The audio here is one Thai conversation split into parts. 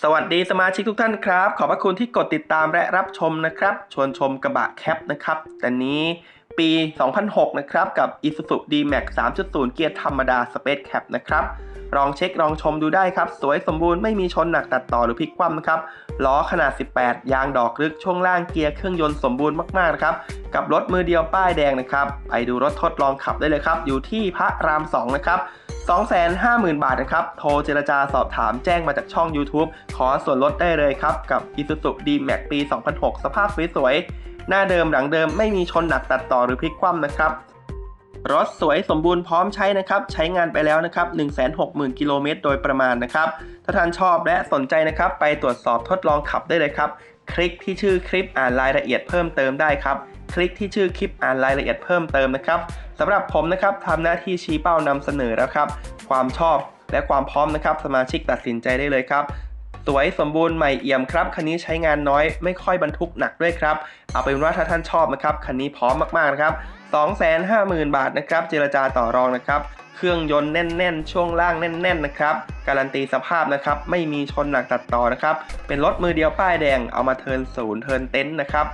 สวัสดีสมาชิกทุกท่านครับ ขอบพระคุณที่กดติดตามและรับชมนะครับ ชวนชมกระบะแคปนะครับ แต่นี้ปี 2006 นะครับ กับ Isuzu D-Max 3.0 เกียร์ธรรมดา Space Cap นะครับ ลองเช็คลองชมดูได้ครับ สวยสมบูรณ์ไม่มีชนหนักตัดต่อหรือพลิกคว่ำนะครับ ล้อขนาด 18 ยางดอกลึกช่วงล่างเกียร์เครื่องยนต์สมบูรณ์มากๆนะครับ กับรถมือเดียวป้ายแดงนะครับ ไปดูรถทดลองขับได้เลยครับ อยู่ที่พระราม 2 นะครับ 250,000 บาทนะครับ โทรเจรจาสอบถามแจ้งมาจากช่อง YouTube ขอส่วนลดได้เลยครับ กับ Isuzu D-Max ปี 2006 สภาพสวยๆหน้าเดิมหลังเดิมไม่มีชนหนักตัดต่อหรือพลิกคว่ำนะครับ รถสวยสมบูรณ์พร้อมใช้นะครับ ใช้งานไปแล้วนะครับ 160,000 กิโลเมตรโดยประมาณนะครับ ถ้าท่านชอบและสนใจนะครับ ไปตรวจสอบทดลองขับได้เลยครับ คลิกที่ชื่อคลิปอ่านรายละเอียดเพิ่มเติมได้ครับ คลิกที่ชื่อคลิปอ่านรายละเอียดเพิ่มเติมนะครับสำหรับผมนะครับทำหน้าที่ชี้เป้านำเสนอแล้วครับ ความชอบและความพร้อมนะครับ สมาชิกตัดสินใจได้เลยครับสวยสมบูรณ์ใหม่เอี่ยมครับ คันนี้ใช้งานน้อยไม่ค่อยบรรทุกหนักด้วยครับ เอาเป็นว่าถ้าท่านชอบนะครับ คันนี้พร้อมมากๆนะครับ 250,000 บาทนะครับเจรจาต่อรองนะครับ เครื่องยนต์แน่น ๆ ช่วงล่างแน่น ๆ นะครับ การันตีสภาพนะครับ ไม่มีชนหนักตัดต่อนะครับ เป็นรถมือเดียวป้ายแดงเอามาเทินศูนย์เทินเต็นท์นะครับ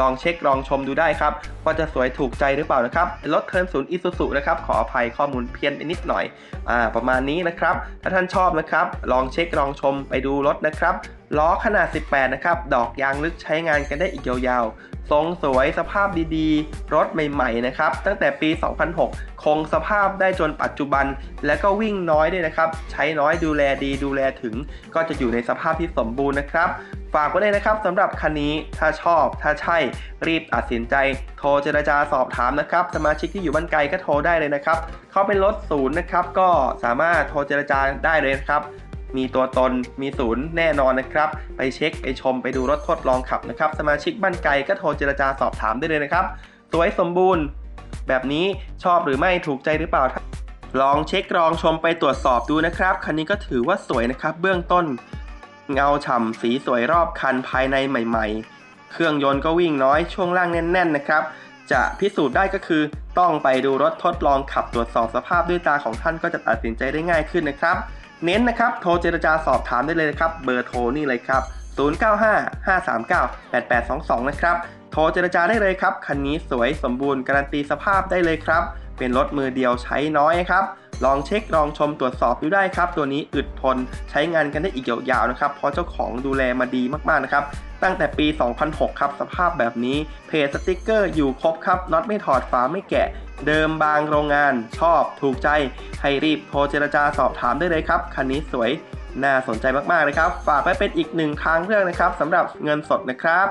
ลองเช็คลองชมดูได้ครับ ว่าจะสวยถูกใจหรือเปล่านะครับรถเทิร์นศูนย์อิซูซุนะครับ ขออภัยข้อมูลเพี้ยนไปนิดหน่อยอ่าประมาณนี้นะครับ ถ้าท่านชอบนะครับ ลองเช็คลองชมไปดูรถนะครับ ล้อขนาด 18 นะครับ ดอกยางลึกใช้งานกันได้อีกยาวๆ ทรงสวยสภาพดีๆ รถใหม่ๆ นะครับ ตั้งแต่ปี 2006 คงสภาพได้จนปัจจุบัน และก็วิ่งน้อยด้วยนะครับ ใช้น้อยดูแลดีดูแลถึง ก็จะอยู่ในสภาพที่สมบูรณ์นะครับ ฝากไว้เลยนะครับสำหรับคันนี้ ถ้าชอบ ถ้าใช่ รีบตัดสินใจ โทรเจรจาสอบถามนะครับ สมาชิกที่อยู่บ้านไกลก็โทรได้เลยนะครับ เขาเป็นรถศูนย์นะครับ ก็สามารถโทรเจรจาได้เลยนะครับ มีตัวตนมีศูนย์แน่นอนนะครับ ไปเช็คไปชมไปดูรถทดลองขับนะครับ สมาชิกบ้านไกลก็โทรเจรจาสอบถามได้เลยนะครับ สวยสมบูรณ์ แบบนี้ชอบหรือไม่ถูกใจหรือเปล่า ลองเช็คลองชมไปตรวจสอบดูนะครับ คันนี้ก็ถือว่าสวยนะครับ เบื้องต้น เงาฉ่ำสีสวยรอบคันภายในใหม่ ๆ เครื่องยนต์ก็วิ่งน้อยช่วงล่างแน่น ๆ นะครับ จะพิสูจน์ได้ก็คือ ต้องไปดูรถทดลองขับตรวจสอบสภาพด้วยตาของท่านก็จะตัดสินใจได้ง่ายขึ้นนะครับ เน้นนะครับ โทรเจรจาสอบถามได้เลยนะครับ เบอร์โทรนี่เลยครับ 0955398822 นะครับ โทรเจรจาได้เลยครับ คันนี้สวยสมบูรณ์การันตีสภาพได้เลยครับ เป็นรถมือเดียวใช้น้อยครับ ลองเช็คลองชมตรวจสอบดูได้ครับ ตัวนี้อึดทนใช้งานกันได้อีกยาวๆนะครับ เพราะเจ้าของดูแลมาดีมากๆนะครับ ตั้งแต่ปี 2006 ครับ สภาพแบบนี้ เพจสติกเกอร์อยู่ครบครับน็อตไม่ถอดฝาไม่แกะ เดิมบางโรงงาน ชอบ ถูกใจ ให้รีบโทรเจรจาสอบถามได้เลยครับ คันนี้สวย น่าสนใจมากๆเลยครับ ฝากไว้เป็นอีกหนึ่งทางเลือกนะครับสำหรับเงินสดนะครับ